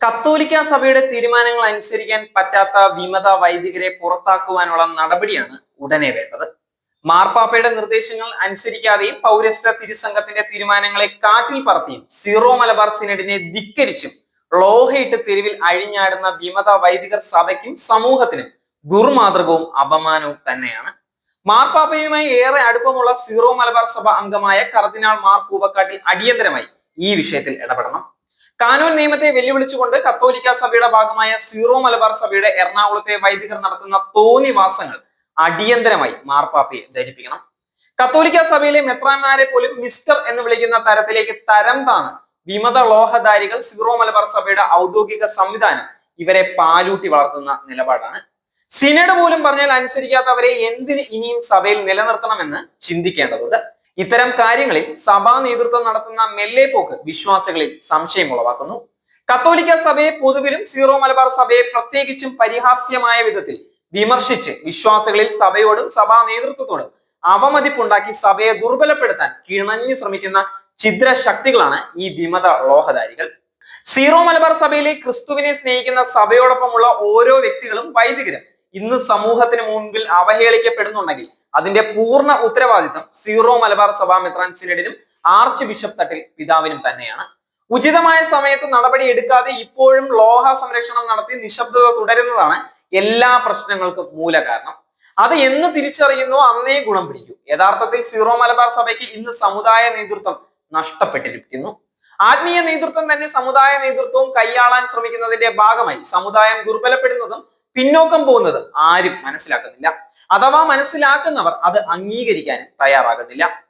കത്തോലിക്ക സഭയുടെ തീരുമാനങ്ങൾ അനുസരിക്കാൻ പറ്റാത്ത വിമത വൈദികരെ പുറത്താക്കുവാനുള്ള നടപടിയാണ് ഉടനെ വേണ്ടത്. മാർപ്പാപ്പയുടെ നിർദ്ദേശങ്ങൾ അനുസരിക്കാതെയും പൗരസ്ത്യ തിരുസംഘത്തിന്റെ തീരുമാനങ്ങളെ കാറ്റിൽ പറത്തിയും സീറോ മലബാർ സിനഡിനെ ധിക്കരിച്ചും ലോഹയിട്ട് തെരുവിൽ അഴിഞ്ഞാടുന്ന വിമത വൈദികർ സഭയ്ക്കും സമൂഹത്തിനും ദുർമാതൃകവും അപമാനവും തന്നെയാണ്. മാർപ്പാപ്പയുമായി ഏറെ അടുപ്പമുള്ള സീറോ മലബാർ സഭ അംഗമായ കർദിനാൾ മാർ കൂവക്കാട്ടിൽ അടിയന്തരമായി ഈ വിഷയത്തിൽ ഇടപെടണം. കാനൂൻ നിയമത്തെ വെല്ലുവിളിച്ചുകൊണ്ട് കത്തോലിക്ക സഭയുടെ ഭാഗമായ സീറോ മലബാർ സഭയുടെ എറണാകുളത്തെ വൈദികർ നടത്തുന്ന തോന്നിവാസങ്ങൾ അടിയന്തരമായി മാർപ്പാപ്പയെ ധരിപ്പിക്കണം. കത്തോലിക്ക സഭയിലെ മെത്രാന്മാരെ പോലും മിസ്റ്റർ എന്ന് വിളിക്കുന്ന തരത്തിലേക്ക് തരം താണ് വിമത ലോഹധാരികൾ സീറോ മലബാർ സഭയുടെ ഔദ്യോഗിക സംവിധാനം ഇവരെ പാലൂട്ടി വളർത്തുന്ന നിലപാടാണ്. സിനഡ് പോലും പറഞ്ഞാൽ അനുസരിക്കാത്തവരെ എന്തിന് ഇനിയും സഭയിൽ നിലനിർത്തണമെന്ന് ചിന്തിക്കേണ്ടതുണ്ട്. ഇത്തരം കാര്യങ്ങളിൽ സഭാ നേതൃത്വം നടത്തുന്ന മെല്ലെ പോക്ക് വിശ്വാസികളിൽ സംശയം ഉളവാക്കുന്നു. കത്തോലിക്ക സഭയെ പൊതുവിലും സീറോ മലബാർ സഭയെ പ്രത്യേകിച്ചും പരിഹാസ്യമായ വിധത്തിൽ വിമർശിച്ച് വിശ്വാസികളിൽ സഭയോടും സഭാ നേതൃത്വത്തോടും അവമതിപ്പുണ്ടാക്കി സഭയെ ദുർബലപ്പെടുത്താൻ കിണഞ്ഞു ശ്രമിക്കുന്ന ചിദ്ര ശക്തികളാണ് ഈ വിമത ലോഹധാരികൾ. സീറോ മലബാർ സഭയിലെ ക്രിസ്തുവിനെ സ്നേഹിക്കുന്ന സഭയോടൊപ്പമുള്ള ഓരോ വ്യക്തികളും വൈദികരും ഇന്ന് സമൂഹത്തിന് മുൻപിൽ അവഹേളിക്കപ്പെടുന്നുണ്ടെങ്കിൽ അതിന്റെ പൂർണ ഉത്തരവാദിത്തം സീറോ മലബാർ സഭാ മെത്രാൻ സിനഡിനും ആർച്ച് ബിഷപ്പ് തട്ടിൽ പിതാവിനും തന്നെയാണ്. ഉചിതമായ സമയത്ത് നടപടി എടുക്കാതെ ഇപ്പോഴും ലോഹ സംരക്ഷണം നടത്തി നിശബ്ദത തുടരുന്നതാണ് എല്ലാ പ്രശ്നങ്ങൾക്കും മൂല കാരണം അത് എന്ന് തിരിച്ചറിയുന്നു അന്നേ ഗുണം പിടിക്കൂ. യഥാർത്ഥത്തിൽ സീറോ മലബാർ സഭയ്ക്ക് ഇന്ന് സമുദായ നേതൃത്വം നഷ്ടപ്പെട്ടിരിക്കുന്നു. ആത്മീയ നേതൃത്വം തന്നെ സമുദായ നേതൃത്വവും കൈയാളാൻ ശ്രമിക്കുന്നതിന്റെ ഭാഗമായി സമുദായം ദുർബലപ്പെടുന്നതും പിന്നോക്കം പോകുന്നത് ആരും മനസ്സിലാക്കുന്നില്ല. അഥവാ മനസ്സിലാക്കുന്നവർ അത് അംഗീകരിക്കാനും തയ്യാറാകുന്നില്ല.